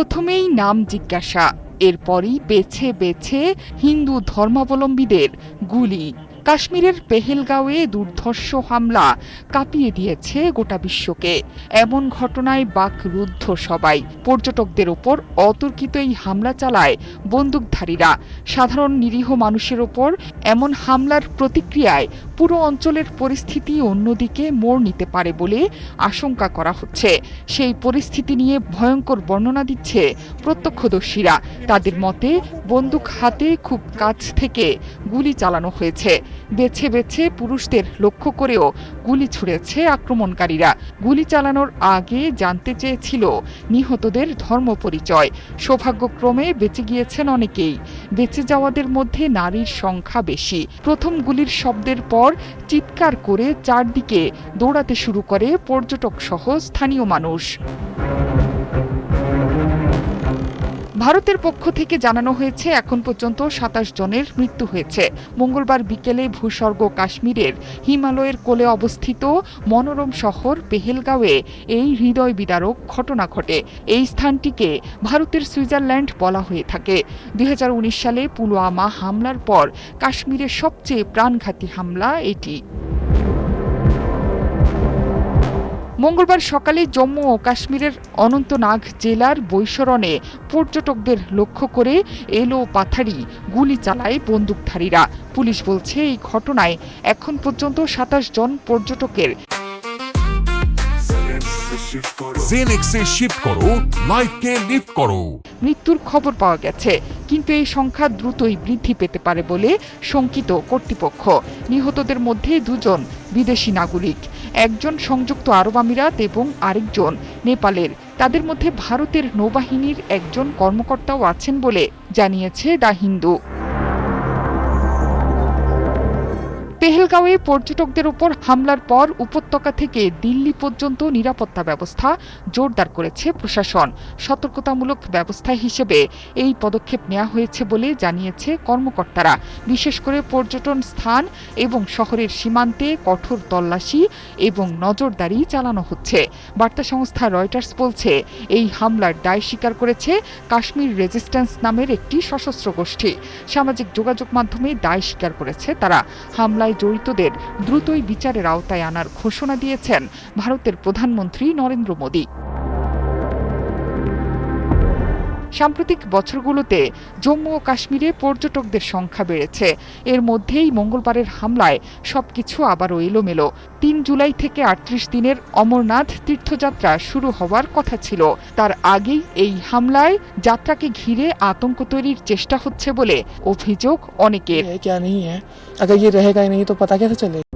প্রথমেই নাম জিজ্ঞাসা, এরপরই বেছে বেছে হিন্দু ধর্মাবলম্বীদের গুলি। কাশ্মীরের পেহেলগাঁওয়ে দুর্ধর্ষ হামলা কাঁপিয়ে দিয়েছে গোটা বিশ্বকে। এমন ঘটনায় বাকরুদ্ধ সবাই। পর্যটকদের ওপর অতর্কিত এই হামলা চালায় বন্দুকধারীরা। সাধারণ নিরীহ মানুষের ওপর এমন হামলার প্রতিক্রিয়ায় পুরো অঞ্চলের পরিস্থিতি অন্যদিকে মোড় নিতে পারে বলে আশঙ্কা করা হচ্ছে। সেই পরিস্থিতি নিয়ে ভয়ঙ্কর বর্ণনা দিচ্ছে প্রত্যক্ষদর্শীরা। তাদের মতে, বন্দুক হাতে খুব কাছ থেকে গুলি চালানো হয়েছে। বেছে বেছে পুরুষদের লক্ষ্য করেও গুলি ছুড়েছে আক্রমণকারীরা। গুলি চালানোর আগে জানতে চেয়েছিল নিহতদের ধর্ম পরিচয় সৌভাগ্যক্রমে বেঁচে গিয়েছেন অনেকেই। বেঁচে যাওয়াদের মধ্যে নারীর সংখ্যা বেশি। প্রথম গুলির শব্দের পর চিৎকার করে চারদিকে দৌড়াতে শুরু করে পর্যটক সহ স্থানীয় মানুষ। ভারতের পক্ষ থেকে জানানো হয়েছে, এখন পর্যন্ত সাতাশ জনের মৃত্যু হয়েছে। মঙ্গলবার বিকেলে ভূস্বর্গ কাশ্মীরের হিমালয়ের কোলে অবস্থিত মনোরম শহর পেহেলগাঁওয়ে এই হৃদয় বিদারক ঘটনা ঘটে। এই স্থানটিকে ভারতের সুইজারল্যান্ড বলা হয়ে থাকে। দুই হাজার উনিশ সালে পুলওয়ামা হামলার পর কাশ্মীরের সবচেয়ে প্রাণঘাতী হামলা এটি। মঙ্গলবার সকালে জম্মু ও কাশ্মীরের অনন্তনাগ জেলার বৈশরণে পর্যটকদের লক্ষ্য করে এলো পাথারি, গুলি চালায় বন্দুকধারীরা। পুলিশ বলছে, এই ঘটনায় এখন পর্যন্ত সাতাশ জন পর্যটকের জেনেক্সে শিফট করো লাইফকে লিফট করো। মৃত্যুর খবর পাওয়া গেছে কিন্তু এই সংখ্যা দ্রুতই বৃদ্ধি পেতে পারে বলে শঙ্কিত কর্তৃপক্ষ। নিহতদের মধ্যে দুজন বিদেশি নাগরিক একজন সংযুক্ত আরব আমিরাত এবং আরেকজন নেপালের। তাদের মধ্যে ভারতের নৌবাহিনীর একজন কর্মকর্তাও আছেন বলে জানিয়েছে দ্য হিন্দু। পেহেলগাঁওয়ে পর্যটকদের উপর হামলার পর উপত্যকা থেকে দিল্লি পর্যন্ত নিরাপত্তা ব্যবস্থা জোরদার করেছে প্রশাসন। সতর্কতামূলক ব্যবস্থা হিসেবে এই পদক্ষেপ নেওয়া হয়েছে বলে জানিয়েছে কর্মকর্তারা। বিশেষ করে পর্যটন স্থান এবং শহরের সীমান্তে কঠোর তল্লাশি এবং নজরদারি চালানো হচ্ছে। বার্তা সংস্থা রয়টার্স বলছে, এই হামলার দায় স্বীকার করেছে কাশ্মীর রেজিস্ট্যান্স নামের একটি সশস্ত্র গোষ্ঠী। সামাজিক যোগাযোগ মাধ্যমে দায় স্বীকার করেছে তারা। হামলায় জড়িতদের দ্রুতই বিচারের আওতায় আনার ঘোষণা দিয়েছেন ভারতের প্রধানমন্ত্রী নরেন্দ্র মোদী। সাম্প্রতিক বছরগুলোতে জম্মু ও কাশ্মীরে পর্যটকদের সংখ্যা বেড়েছে এর মধ্যেই মঙ্গলবারের হামলায় সবকিছু আবারও এলোমেলো তিন জুলাই থেকে আটত্রিশ দিনের অমরনাথ তীর্থযাত্রা শুরু হওয়ার কথা ছিল তার আগেই এই হামলায় যাত্রাকে ঘিরে আতঙ্ক তৈরির চেষ্টা হচ্ছে বলে অভিযোগ অনেকের है क्या नहीं है अगर ये रहेगा ही नहीं तो पता कैसे चलेगा